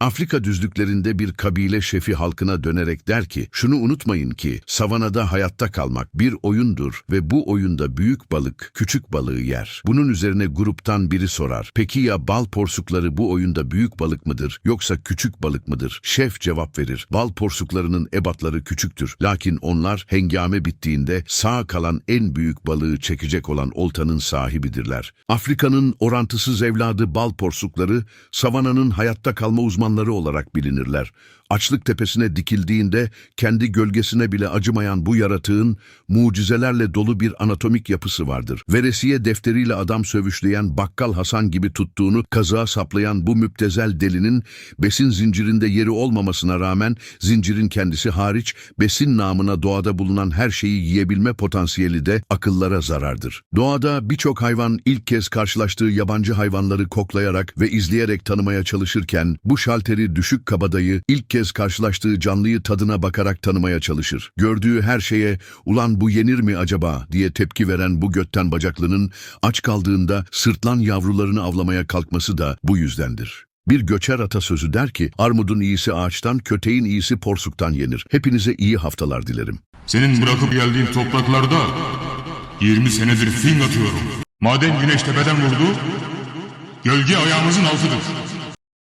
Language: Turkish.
Afrika düzlüklerinde bir kabile şefi halkına dönerek der ki, şunu unutmayın ki savanada hayatta kalmak bir oyundur ve bu oyunda büyük balık küçük balığı yer. Bunun üzerine gruptan biri sorar, peki ya bal porsukları bu oyunda büyük balık mıdır yoksa küçük balık mıdır? Şef cevap verir, bal porsuklarının ebatları küçüktür. Lakin onlar hengame bittiğinde sağ kalan en büyük balığı çekecek olan oltanın sahibidirler. Afrika'nın orantısız evladı bal porsukları, savananın hayatta kalma uzmanları olarak bilinirler. Açlık tepesine dikildiğinde kendi gölgesine bile acımayan bu yaratığın mucizelerle dolu bir anatomik yapısı vardır. Veresiye defteriyle adam sövüşleyen Bakkal Hasan gibi tuttuğunu kazığa saplayan bu müptezel delinin besin zincirinde yeri olmamasına rağmen zincirin kendisi hariç besin namına doğada bulunan her şeyi yiyebilme potansiyeli de akıllara zarardır. Doğada birçok hayvan ilk kez karşılaştığı yabancı hayvanları koklayarak ve izleyerek tanımaya çalışırken bu şalteri düşük kabadayı ilk kez karşılaştığı canlıyı tadına bakarak tanımaya çalışır. Gördüğü her şeye ulan bu yenir mi acaba diye tepki veren bu götten bacaklının aç kaldığında sırtlan yavrularını avlamaya kalkması da bu yüzdendir. Bir göçer atasözü der ki, armudun iyisi ağaçtan, köteğin iyisi porsuktan yenir. Hepinize iyi haftalar dilerim. Senin bırakıp geldiğin topraklarda 20 senedir fing atıyorum. Madem güneş tepeden vurdu, gölge ayağımızın altıdır.